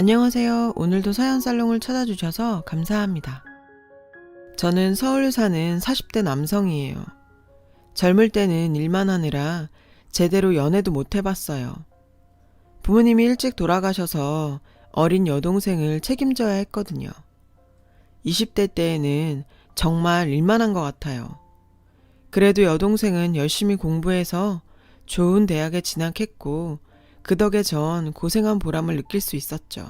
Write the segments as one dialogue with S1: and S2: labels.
S1: 안녕하세요. 오늘도 사연 살롱을 찾아주셔서 감사합니다. 저는 서울 사는 40대 남성이에요. 젊을 때는 일만 하느라 제대로 연애도 못 해봤어요. 부모님이 일찍 돌아가셔서 어린 여동생을 책임져야 했거든요. 20대 때에는 정말 일만 한 것 같아요. 그래도 여동생은 열심히 공부해서 좋은 대학에 진학했고 그 덕에 전 고생한 보람을 느낄 수 있었죠.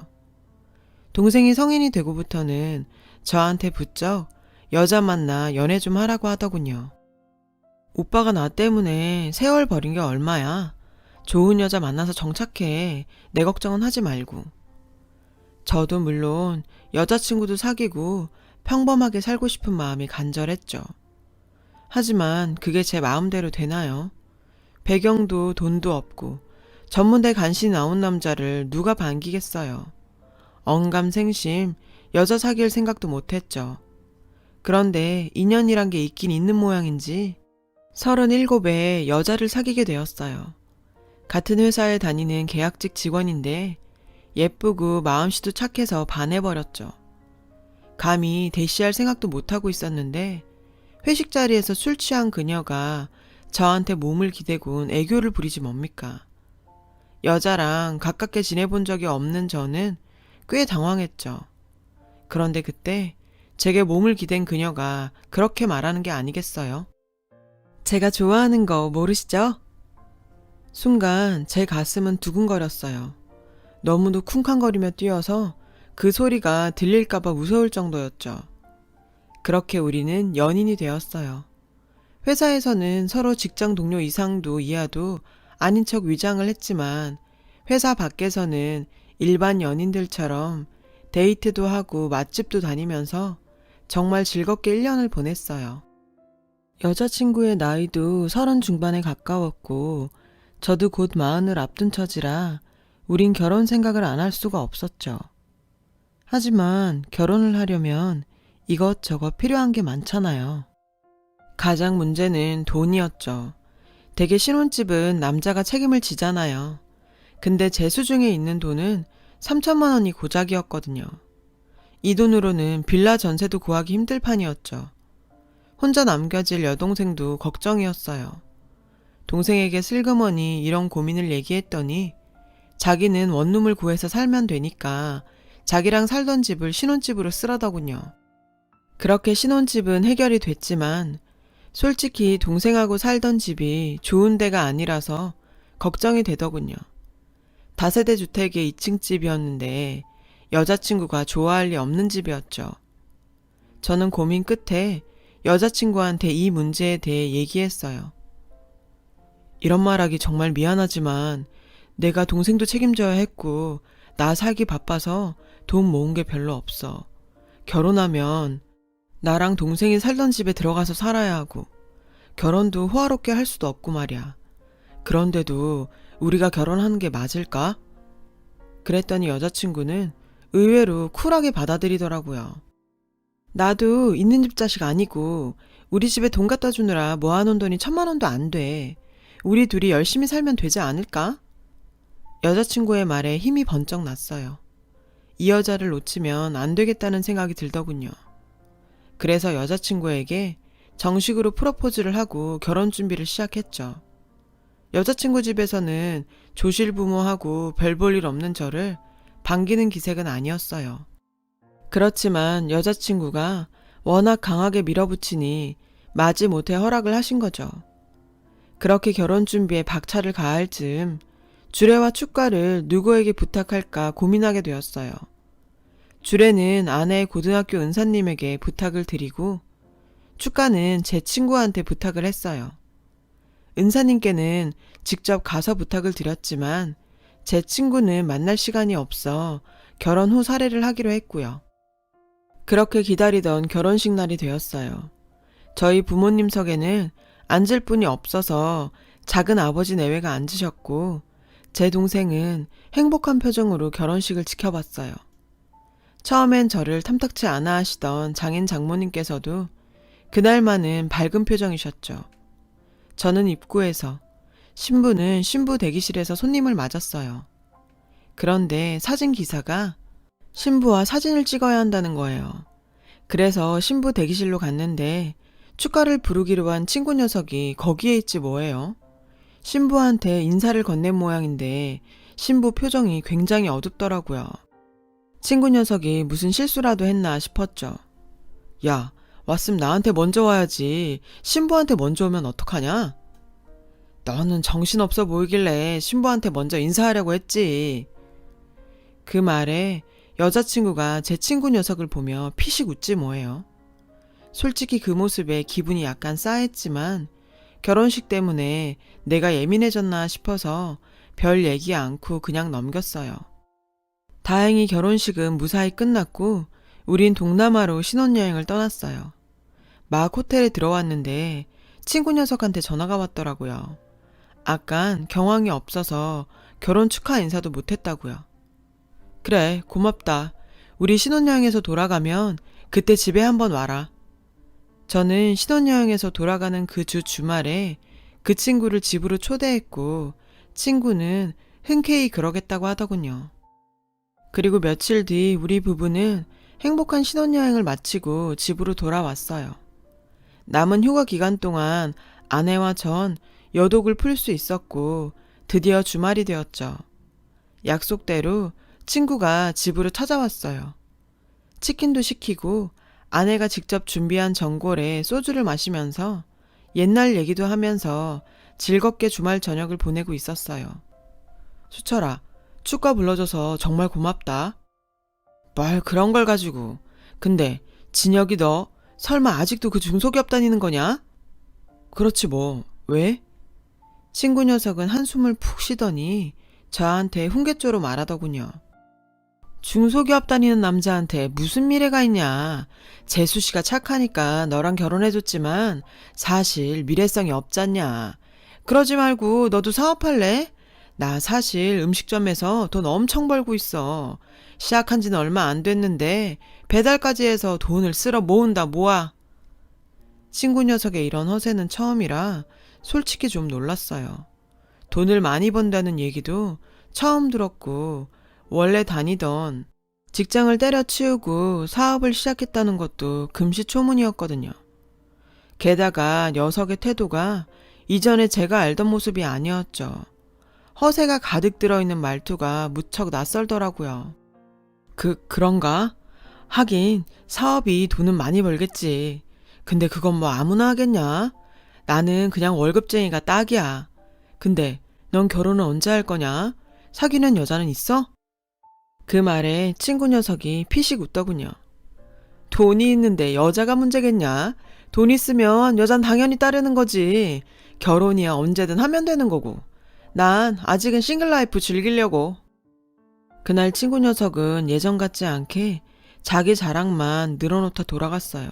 S1: 동생이 성인이 되고부터는 저한테 부쩍 여자 만나 연애 좀 하라고 하더군요. 오빠가 나 때문에 세월 버린 게 얼마야. 좋은 여자 만나서 정착해. 내 걱정은 하지 말고. 저도 물론 여자친구도 사귀고 평범하게 살고 싶은 마음이 간절했죠. 하지만 그게 제 마음대로 되나요? 배경도 돈도 없고 전문대 간신히 나온 남자를 누가 반기겠어요. 언감생심 여자 사귈 생각도 못했죠. 그런데 인연이란 게 있긴 있는 모양인지 37에 여자를 사귀게 되었어요. 같은 회사에 다니는 계약직 직원인데 예쁘고 마음씨도 착해서 반해버렸죠. 감히 대시할 생각도 못하고 있었는데 회식 자리에서 술 취한 그녀가 저한테 몸을 기대곤 애교를 부리지 뭡니까. 여자랑 가깝게 지내본 적이 없는 저는 꽤 당황했죠. 그런데 그때 제게 몸을 기댄 그녀가 그렇게 말하는 게 아니겠어요? 제가 좋아하는 거 모르시죠? 순간 제 가슴은 두근거렸어요. 너무도 쿵쾅거리며 뛰어서 그 소리가 들릴까봐 무서울 정도였죠. 그렇게 우리는 연인이 되었어요. 회사에서는 서로 직장 동료 이상도 이하도 아닌 척 위장을 했지만 회사 밖에서는 일반 연인들처럼 데이트도 하고 맛집도 다니면서 정말 즐겁게 1년을 보냈어요. 여자친구의 나이도 서른 중반에 가까웠고 저도 곧 마흔을 앞둔 처지라 우린 결혼 생각을 안 할 수가 없었죠. 하지만 결혼을 하려면 이것저것 필요한 게 많잖아요. 가장 문제는 돈이었죠. 대개 신혼집은 남자가 책임을 지잖아요. 근데 제 수중에 있는 돈은 3천만 원이 고작이었거든요. 이 돈으로는 빌라 전세도 구하기 힘들 판이었죠. 혼자 남겨질 여동생도 걱정이었어요. 동생에게 슬그머니 이런 고민을 얘기했더니 자기는 원룸을 구해서 살면 되니까 자기랑 살던 집을 신혼집으로 쓰라더군요. 그렇게 신혼집은 해결이 됐지만 솔직히 동생하고 살던 집이 좋은 데가 아니라서 걱정이 되더군요. 다세대 주택의 2층 집이었는데 여자친구가 좋아할 리 없는 집이었죠. 저는 고민 끝에 여자친구한테 이 문제에 대해 얘기했어요. 이런 말하기 정말 미안하지만 내가 동생도 책임져야 했고 나 살기 바빠서 돈 모은 게 별로 없어. 결혼하면 나랑 동생이 살던 집에 들어가서 살아야 하고 결혼도 호화롭게 할 수도 없고 말이야. 그런데도 우리가 결혼하는 게 맞을까? 그랬더니 여자친구는 의외로 쿨하게 받아들이더라고요. 나도 있는 집 자식 아니고 우리 집에 돈 갖다 주느라 모아놓은 돈이 천만 원도 안 돼. 우리 둘이 열심히 살면 되지 않을까? 여자친구의 말에 힘이 번쩍 났어요. 이 여자를 놓치면 안 되겠다는 생각이 들더군요. 그래서 여자친구에게 정식으로 프로포즈를 하고 결혼 준비를 시작했죠. 여자친구 집에서는 조실 부모하고 별 볼 일 없는 저를 반기는 기색은 아니었어요. 그렇지만 여자친구가 워낙 강하게 밀어붙이니 마지 못해 허락을 하신 거죠. 그렇게 결혼 준비에 박차를 가할 즈음 주례와 축가를 누구에게 부탁할까 고민하게 되었어요. 주례는 아내의 고등학교 은사님에게 부탁을 드리고 축가는 제 친구한테 부탁을 했어요. 은사님께는 직접 가서 부탁을 드렸지만 제 친구는 만날 시간이 없어 결혼 후 사례를 하기로 했고요. 그렇게 기다리던 결혼식 날이 되었어요. 저희 부모님 석에는 앉을 분이 없어서 작은 아버지 내외가 앉으셨고 제 동생은 행복한 표정으로 결혼식을 지켜봤어요. 처음엔 저를 탐탁치 않아 하시던 장인 장모님께서도 그날만은 밝은 표정이셨죠. 저는 입구에서, 신부는 신부 대기실에서 손님을 맞았어요. 그런데 사진 기사가 신부와 사진을 찍어야 한다는 거예요. 그래서 신부 대기실로 갔는데 축가를 부르기로 한 친구 녀석이 거기에 있지 뭐예요. 신부한테 인사를 건넨 모양인데 신부 표정이 굉장히 어둡더라고요. 친구 녀석이 무슨 실수라도 했나 싶었죠. 야, 왔으면 나한테 먼저 와야지. 신부한테 먼저 오면 어떡하냐? 너는 정신없어 보이길래 신부한테 먼저 인사하려고 했지. 그 말에 여자친구가 제 친구 녀석을 보며 피식 웃지 뭐예요. 솔직히 그 모습에 기분이 약간 싸했지만 결혼식 때문에 내가 예민해졌나 싶어서 별 얘기 않고 그냥 넘겼어요. 다행히 결혼식은 무사히 끝났고 우린 동남아로 신혼여행을 떠났어요. 막 호텔에 들어왔는데 친구 녀석한테 전화가 왔더라고요. 아깐 경황이 없어서 결혼 축하 인사도 못했다고요. 그래, 고맙다. 우리 신혼여행에서 돌아가면 그때 집에 한번 와라. 저는 신혼여행에서 돌아가는 그 주 주말에 그 친구를 집으로 초대했고 친구는 흔쾌히 그러겠다고 하더군요. 그리고 며칠 뒤 우리 부부는 행복한 신혼여행을 마치고 집으로 돌아왔어요. 남은 휴가 기간 동안 아내와 전 여독을 풀 수 있었고 드디어 주말이 되었죠. 약속대로 친구가 집으로 찾아왔어요. 치킨도 시키고 아내가 직접 준비한 전골에 소주를 마시면서 옛날 얘기도 하면서 즐겁게 주말 저녁을 보내고 있었어요. 수철아, 축가 불러줘서 정말 고맙다. 뭘 그런 걸 가지고. 근데 진혁이 너 설마 아직도 그 중소기업 다니는 거냐? 그렇지 뭐. 왜? 친구 녀석은 한숨을 푹 쉬더니 저한테 훈계조로 말하더군요. 중소기업 다니는 남자한테 무슨 미래가 있냐. 재수 씨가 착하니까 너랑 결혼해줬지만 사실 미래성이 없잖냐. 그러지 말고 너도 사업할래? 나 사실 음식점에서 돈 엄청 벌고 있어. 시작한 지는 얼마 안 됐는데 배달까지 해서 돈을 쓸어 모은다 모아. 친구 녀석의 이런 허세는 처음이라 솔직히 좀 놀랐어요. 돈을 많이 번다는 얘기도 처음 들었고 원래 다니던 직장을 때려치우고 사업을 시작했다는 것도 금시초문이었거든요. 게다가 녀석의 태도가 이전에 제가 알던 모습이 아니었죠. 허세가 가득 들어있는 말투가 무척 낯설더라고요. 그, 그런가? 하긴, 사업이 돈은 많이 벌겠지. 근데 그건 뭐 아무나 하겠냐? 나는 그냥 월급쟁이가 딱이야. 근데, 넌 결혼은 언제 할 거냐? 사귀는 여자는 있어? 그 말에 친구 녀석이 피식 웃더군요. 돈이 있는데 여자가 문제겠냐? 돈 있으면 여잔 당연히 따르는 거지. 결혼이야 언제든 하면 되는 거고. 난 아직은 싱글 라이프 즐기려고. 그날 친구 녀석은 예전 같지 않게 자기 자랑만 늘어놓다 돌아갔어요.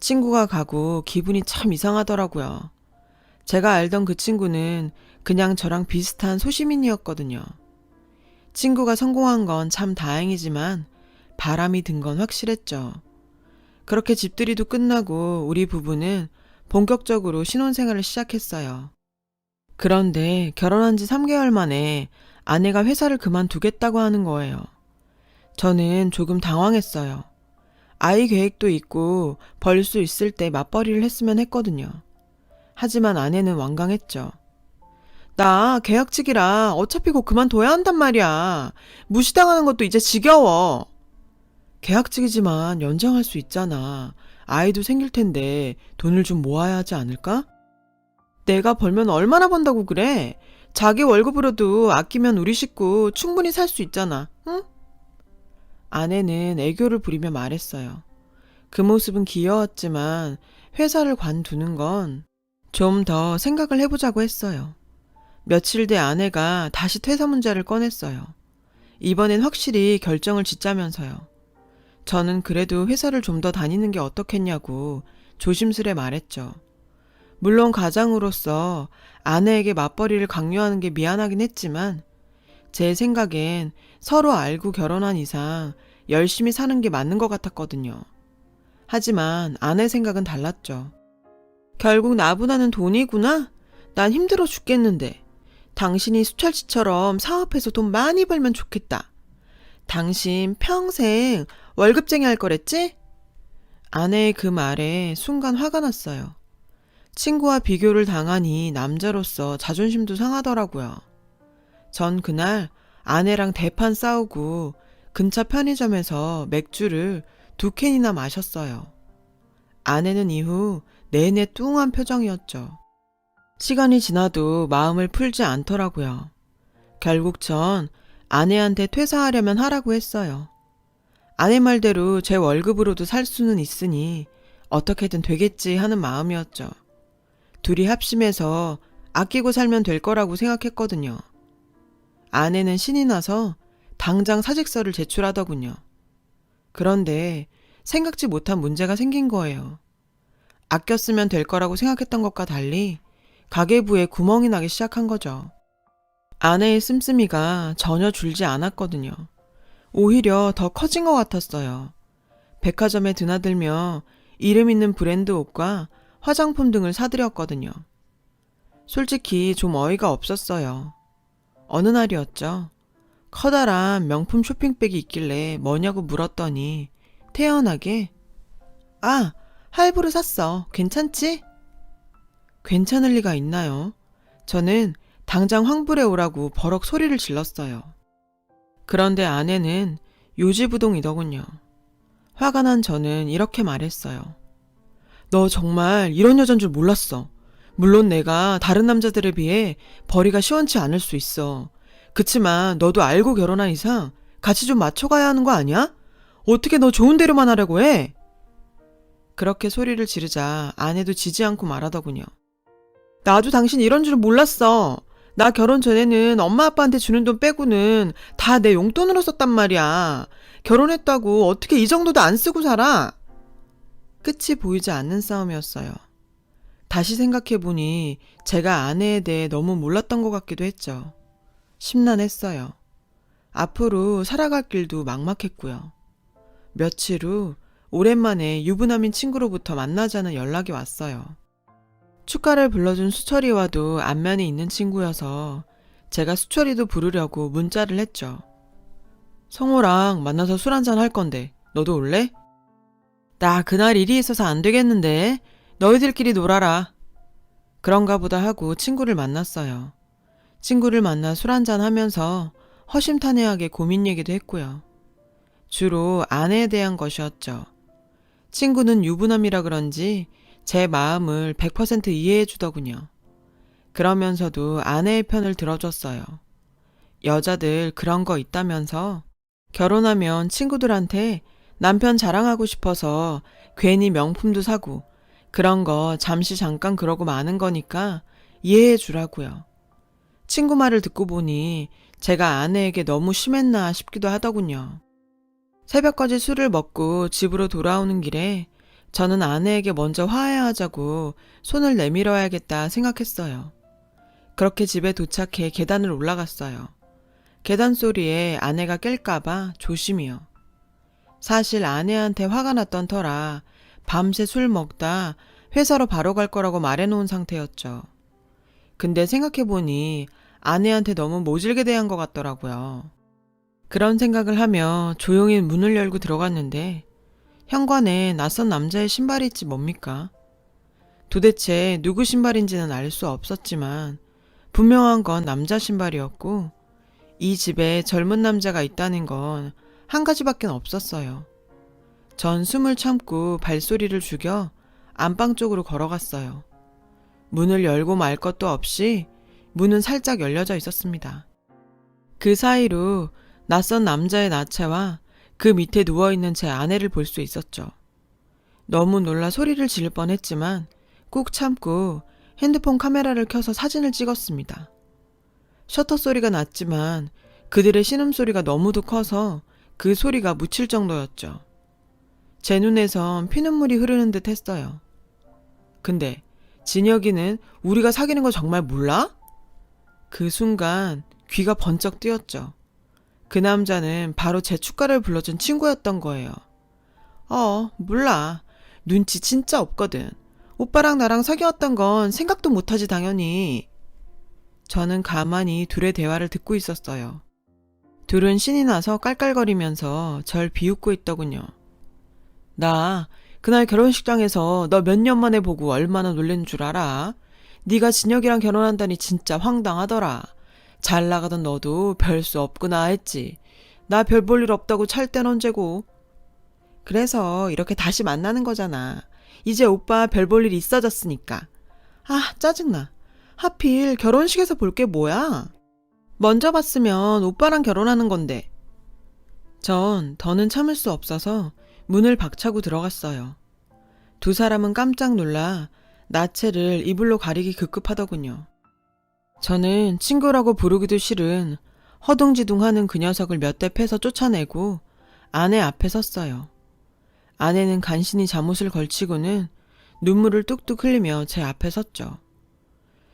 S1: 친구가 가고 기분이 참 이상하더라고요. 제가 알던 그 친구는 그냥 저랑 비슷한 소시민이었거든요. 친구가 성공한 건 참 다행이지만 바람이 든 건 확실했죠. 그렇게 집들이도 끝나고 우리 부부는 본격적으로 신혼생활을 시작했어요. 그런데 결혼한 지 3개월 만에 아내가 회사를 그만두겠다고 하는 거예요. 저는 조금 당황했어요. 아이 계획도 있고 벌 수 있을 때 맞벌이를 했으면 했거든요. 하지만 아내는 완강했죠. 나 계약직이라 어차피 곧 그만둬야 한단 말이야. 무시당하는 것도 이제 지겨워. 계약직이지만 연장할 수 있잖아. 아이도 생길 텐데 돈을 좀 모아야 하지 않을까? 내가 벌면 얼마나 번다고 그래? 자기 월급으로도 아끼면 우리 식구 충분히 살 수 있잖아. 응? 아내는 애교를 부리며 말했어요. 그 모습은 귀여웠지만 회사를 관두는 건 좀 더 생각을 해보자고 했어요. 며칠 뒤 아내가 다시 퇴사 문제를 꺼냈어요. 이번엔 확실히 결정을 짓자면서요. 저는 그래도 회사를 좀 더 다니는 게 어떻겠냐고 조심스레 말했죠. 물론 가장으로서 아내에게 맞벌이를 강요하는 게 미안하긴 했지만 제 생각엔 서로 알고 결혼한 이상 열심히 사는 게 맞는 것 같았거든요. 하지만 아내 생각은 달랐죠. 결국 나보다는 돈이구나? 난 힘들어 죽겠는데. 당신이 수철씨처럼 사업해서 돈 많이 벌면 좋겠다. 당신 평생 월급쟁이 할 거랬지? 아내의 그 말에 순간 화가 났어요. 친구와 비교를 당하니 남자로서 자존심도 상하더라고요. 전 그날 아내랑 대판 싸우고 근처 편의점에서 맥주를 두 캔이나 마셨어요. 아내는 이후 내내 뚱한 표정이었죠. 시간이 지나도 마음을 풀지 않더라고요. 결국 전 아내한테 퇴사하려면 하라고 했어요. 아내 말대로 제 월급으로도 살 수는 있으니 어떻게든 되겠지 하는 마음이었죠. 둘이 합심해서 아끼고 살면 될 거라고 생각했거든요. 아내는 신이 나서 당장 사직서를 제출하더군요. 그런데 생각지 못한 문제가 생긴 거예요. 아껴 쓰면 될 거라고 생각했던 것과 달리 가계부에 구멍이 나기 시작한 거죠. 아내의 씀씀이가 전혀 줄지 않았거든요. 오히려 더 커진 것 같았어요. 백화점에 드나들며 이름 있는 브랜드 옷과 화장품 등을 사들였거든요. 솔직히 좀 어이가 없었어요. 어느 날이었죠. 커다란 명품 쇼핑백이 있길래 뭐냐고 물었더니 태연하게 아, 할부로 샀어. 괜찮지? 괜찮을 리가 있나요? 저는 당장 황불에 오라고 버럭 소리를 질렀어요. 그런데 아내는 요지부동이더군요. 화가 난 저는 이렇게 말했어요. 너 정말 이런 여잔 줄 몰랐어. 물론 내가 다른 남자들에 비해 벌이가 시원치 않을 수 있어. 그치만 너도 알고 결혼한 이상 같이 좀 맞춰가야 하는 거 아니야? 어떻게 너 좋은 대로만 하려고 해? 그렇게 소리를 지르자 아내도 지지 않고 말하더군요. 나도 당신 이런 줄 몰랐어. 나 결혼 전에는 엄마 아빠한테 주는 돈 빼고는 다 내 용돈으로 썼단 말이야. 결혼했다고 어떻게 이 정도도 안 쓰고 살아? 끝이 보이지 않는 싸움이었어요. 다시 생각해보니 제가 아내에 대해 너무 몰랐던 것 같기도 했죠. 심란했어요. 앞으로 살아갈 길도 막막했고요. 며칠 후 오랜만에 유부남인 친구로부터 만나자는 연락이 왔어요. 축가를 불러준 수철이와도 안면이 있는 친구여서 제가 수철이도 부르려고 문자를 했죠. 성호랑 만나서 술 한잔 할 건데 너도 올래? 나 그날 일이 있어서 안 되겠는데 너희들끼리 놀아라. 그런가 보다 하고 친구를 만났어요. 친구를 만나 술 한잔 하면서 허심탄회하게 고민 얘기도 했고요. 주로 아내에 대한 것이었죠. 친구는 유부남이라 그런지 제 마음을 100% 이해해 주더군요. 그러면서도 아내의 편을 들어줬어요. 여자들 그런 거 있다면서 결혼하면 친구들한테 남편 자랑하고 싶어서 괜히 명품도 사고 그런 거 잠시 잠깐 그러고 마는 거니까 이해해 주라고요. 친구 말을 듣고 보니 제가 아내에게 너무 심했나 싶기도 하더군요. 새벽까지 술을 먹고 집으로 돌아오는 길에 저는 아내에게 먼저 화해하자고 손을 내밀어야겠다 생각했어요. 그렇게 집에 도착해 계단을 올라갔어요. 계단 소리에 아내가 깰까봐 조심이요. 사실 아내한테 화가 났던 터라 밤새 술 먹다 회사로 바로 갈 거라고 말해놓은 상태였죠. 근데 생각해보니 아내한테 너무 모질게 대한 것 같더라고요. 그런 생각을 하며 조용히 문을 열고 들어갔는데 현관에 낯선 남자의 신발이 있지 뭡니까? 도대체 누구 신발인지는 알 수 없었지만 분명한 건 남자 신발이었고 이 집에 젊은 남자가 있다는 건 한 가지밖에 없었어요. 전 숨을 참고 발소리를 죽여 안방 쪽으로 걸어갔어요. 문을 열고 말 것도 없이 문은 살짝 열려져 있었습니다. 그 사이로 낯선 남자의 나체와 그 밑에 누워있는 제 아내를 볼 수 있었죠. 너무 놀라 소리를 지를 뻔했지만 꾹 참고 핸드폰 카메라를 켜서 사진을 찍었습니다. 셔터 소리가 났지만 그들의 신음소리가 너무도 커서 그 소리가 묻힐 정도였죠. 제 눈에선 피눈물이 흐르는 듯 했어요. 근데 진혁이는 우리가 사귀는 거 정말 몰라? 그 순간 귀가 번쩍 뜨였죠. 그 남자는 바로 제 축가를 불러준 친구였던 거예요. 어, 몰라. 눈치 진짜 없거든. 오빠랑 나랑 사귀었던 건 생각도 못하지, 당연히. 저는 가만히 둘의 대화를 듣고 있었어요. 둘은 신이 나서 깔깔거리면서 절 비웃고 있더군요. 나 그날 결혼식장에서 너 몇 년 만에 보고 얼마나 놀란 줄 알아? 네가 진혁이랑 결혼한다니 진짜 황당하더라. 잘 나가던 너도 별 수 없구나 했지. 나 별 볼 일 없다고 찰 땐 언제고. 그래서 이렇게 다시 만나는 거잖아. 이제 오빠 별 볼 일 있어졌으니까. 아, 짜증나. 하필 결혼식에서 볼 게 뭐야? 먼저 봤으면 오빠랑 결혼하는 건데. 전 더는 참을 수 없어서 문을 박차고 들어갔어요. 두 사람은 깜짝 놀라 나체를 이불로 가리기 급급하더군요. 저는 친구라고 부르기도 싫은 허둥지둥하는 그 녀석을 몇 대 패서 쫓아내고 아내 앞에 섰어요. 아내는 간신히 잠옷을 걸치고는 눈물을 뚝뚝 흘리며 제 앞에 섰죠.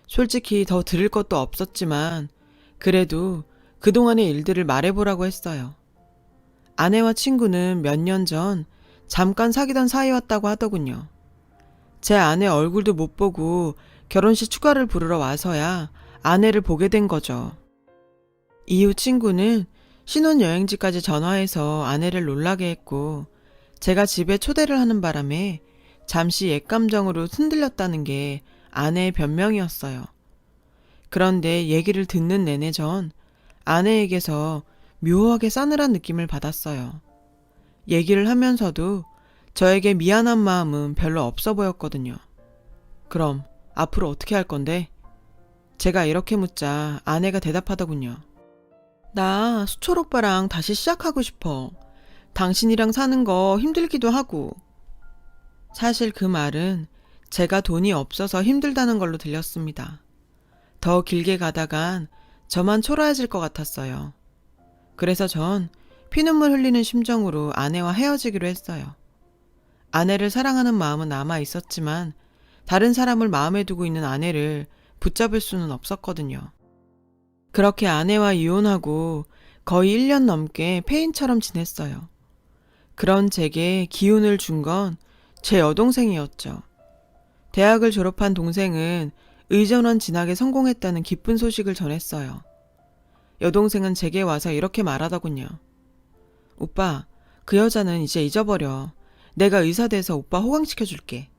S1: 솔직히 더 들을 것도 없었지만 그래도 그동안의 일들을 말해보라고 했어요. 아내와 친구는 몇 년 전 잠깐 사귀던 사이였다고 하더군요. 제 아내 얼굴도 못 보고 결혼식 축가를 부르러 와서야 아내를 보게 된 거죠. 이후 친구는 신혼여행지까지 전화해서 아내를 놀라게 했고, 제가 집에 초대를 하는 바람에 잠시 옛감정으로 흔들렸다는 게 아내의 변명이었어요. 그런데 얘기를 듣는 내내 전 아내에게서 묘하게 싸늘한 느낌을 받았어요. 얘기를 하면서도 저에게 미안한 마음은 별로 없어 보였거든요. 그럼 앞으로 어떻게 할 건데? 제가 이렇게 묻자 아내가 대답하더군요. 나 수철 오빠랑 다시 시작하고 싶어. 당신이랑 사는 거 힘들기도 하고. 사실 그 말은 제가 돈이 없어서 힘들다는 걸로 들렸습니다. 더 길게 가다간 저만 초라해질 것 같았어요. 그래서 전 피눈물 흘리는 심정으로 아내와 헤어지기로 했어요. 아내를 사랑하는 마음은 남아 있었지만 다른 사람을 마음에 두고 있는 아내를 붙잡을 수는 없었거든요. 그렇게 아내와 이혼하고 거의 1년 넘게 폐인처럼 지냈어요. 그런 제게 기운을 준 건 제 여동생이었죠. 대학을 졸업한 동생은 의전원 진학에 성공했다는 기쁜 소식을 전했어요. 여동생은 제게 와서 이렇게 말하더군요. 오빠, 그 여자는 이제 잊어버려. 내가 의사 돼서 오빠 호강시켜줄게.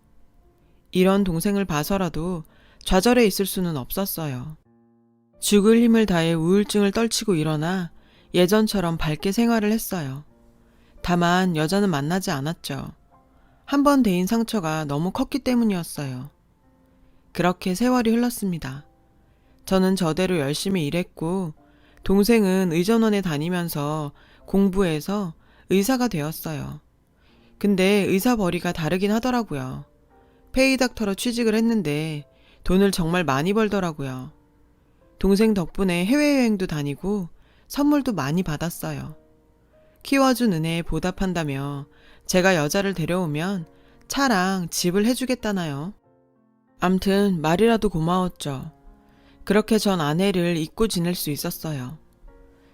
S1: 이런 동생을 봐서라도 좌절해 있을 수는 없었어요. 죽을 힘을 다해 우울증을 떨치고 일어나 예전처럼 밝게 생활을 했어요. 다만 여자는 만나지 않았죠. 한번 데인 상처가 너무 컸기 때문이었어요. 그렇게 세월이 흘렀습니다. 저는 저대로 열심히 일했고, 동생은 의전원에 다니면서 공부해서 의사가 되었어요. 근데 의사 벌이가 다르긴 하더라고요. 페이닥터로 취직을 했는데 돈을 정말 많이 벌더라고요. 동생 덕분에 해외여행도 다니고 선물도 많이 받았어요. 키워준 은혜에 보답한다며 제가 여자를 데려오면 차랑 집을 해주겠다나요. 암튼 말이라도 고마웠죠. 그렇게 전 아내를 잊고 지낼 수 있었어요.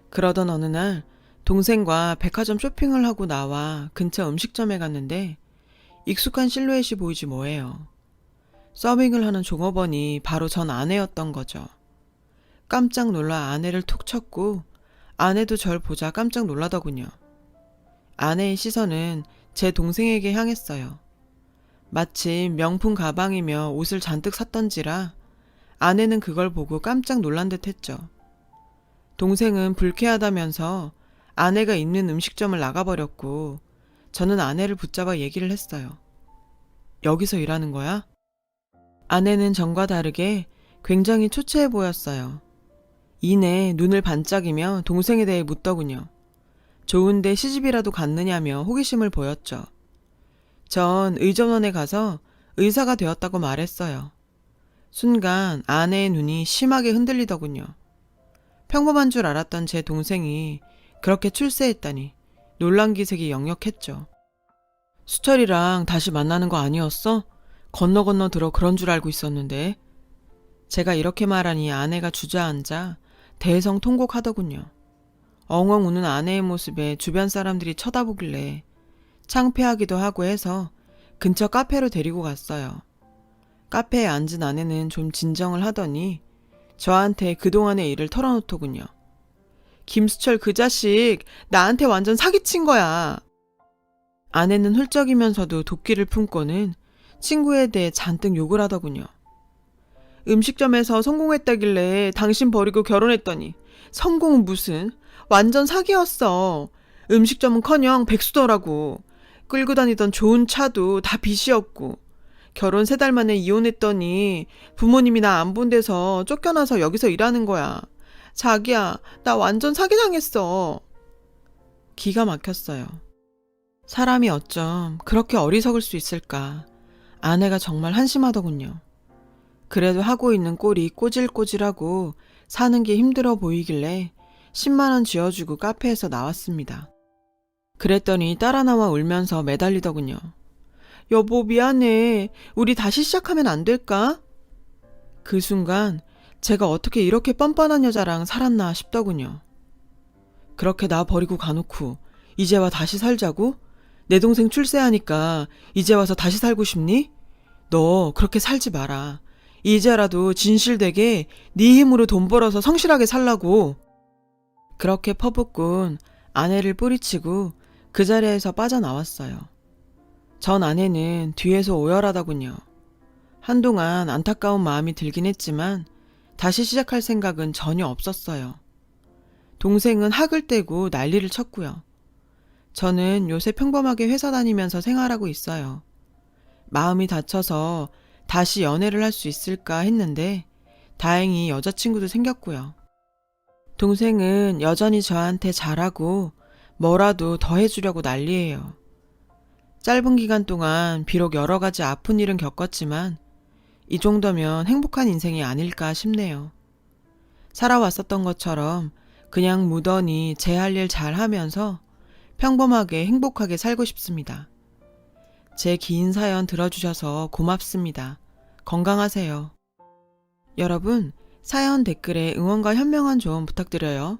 S1: 그러던 어느 날 동생과 백화점 쇼핑을 하고 나와 근처 음식점에 갔는데 익숙한 실루엣이 보이지 뭐예요. 서빙을 하는 종업원이 바로 전 아내였던 거죠. 깜짝 놀라 아내를 툭 쳤고 아내도 절 보자 깜짝 놀라더군요. 아내의 시선은 제 동생에게 향했어요. 마침 명품 가방이며 옷을 잔뜩 샀던지라 아내는 그걸 보고 깜짝 놀란 듯 했죠. 동생은 불쾌하다면서 아내가 있는 음식점을 나가버렸고 저는 아내를 붙잡아 얘기를 했어요. 여기서 일하는 거야? 아내는 전과 다르게 굉장히 초췌해 보였어요. 이내 눈을 반짝이며 동생에 대해 묻더군요. 좋은데 시집이라도 갔느냐며 호기심을 보였죠. 전 의전원에 가서 의사가 되었다고 말했어요. 순간 아내의 눈이 심하게 흔들리더군요. 평범한 줄 알았던 제 동생이 그렇게 출세했다니 놀란 기색이 역력했죠. 수철이랑 다시 만나는 거 아니었어? 건너 건너 들어 그런 줄 알고 있었는데. 제가 이렇게 말하니 아내가 주저앉아 대성 통곡하더군요. 엉엉 우는 아내의 모습에 주변 사람들이 쳐다보길래 창피하기도 하고 해서 근처 카페로 데리고 갔어요. 카페에 앉은 아내는 좀 진정을 하더니 저한테 그동안의 일을 털어놓더군요. 김수철 그 자식 나한테 완전 사기친 거야. 아내는 훌쩍이면서도 도끼를 품고는 친구에 대해 잔뜩 욕을 하더군요. 음식점에서 성공했다길래 당신 버리고 결혼했더니 성공은 무슨 완전 사기였어. 음식점은 커녕 백수더라고. 끌고 다니던 좋은 차도 다 빚이었고 결혼 세 달 만에 이혼했더니 부모님이 나 안 본 데서 쫓겨나서 여기서 일하는 거야. 자기야, 나 완전 사기당했어. 기가 막혔어요. 사람이 어쩜 그렇게 어리석을 수 있을까. 아내가 정말 한심하더군요. 그래도 하고 있는 꼴이 꼬질꼬질하고 사는 게 힘들어 보이길래 10만원 쥐어주고 카페에서 나왔습니다. 그랬더니 따라 나와 울면서 매달리더군요. 여보, 미안해. 우리 다시 시작하면 안 될까? 그 순간 제가 어떻게 이렇게 뻔뻔한 여자랑 살았나 싶더군요. 그렇게 나 버리고 가놓고 이제 와 다시 살자고? 내 동생 출세하니까 이제 와서 다시 살고 싶니? 너 그렇게 살지 마라. 이제라도 진실되게 네 힘으로 돈 벌어서 성실하게 살라고. 그렇게 퍼붓곤 아내를 뿌리치고 그 자리에서 빠져나왔어요. 전 아내는 뒤에서 오열하더군요. 한동안 안타까운 마음이 들긴 했지만 다시 시작할 생각은 전혀 없었어요. 동생은 학을 떼고 난리를 쳤고요. 저는 요새 평범하게 회사 다니면서 생활하고 있어요. 마음이 다쳐서 다시 연애를 할 수 있을까 했는데 다행히 여자친구도 생겼고요. 동생은 여전히 저한테 잘하고 뭐라도 더 해주려고 난리예요. 짧은 기간 동안 비록 여러 가지 아픈 일은 겪었지만 이 정도면 행복한 인생이 아닐까 싶네요. 살아왔었던 것처럼 그냥 무던히 제 할 일 잘 하면서 평범하게 행복하게 살고 싶습니다. 제 긴 사연 들어주셔서 고맙습니다. 건강하세요. 여러분, 사연 댓글에 응원과 현명한 조언 부탁드려요.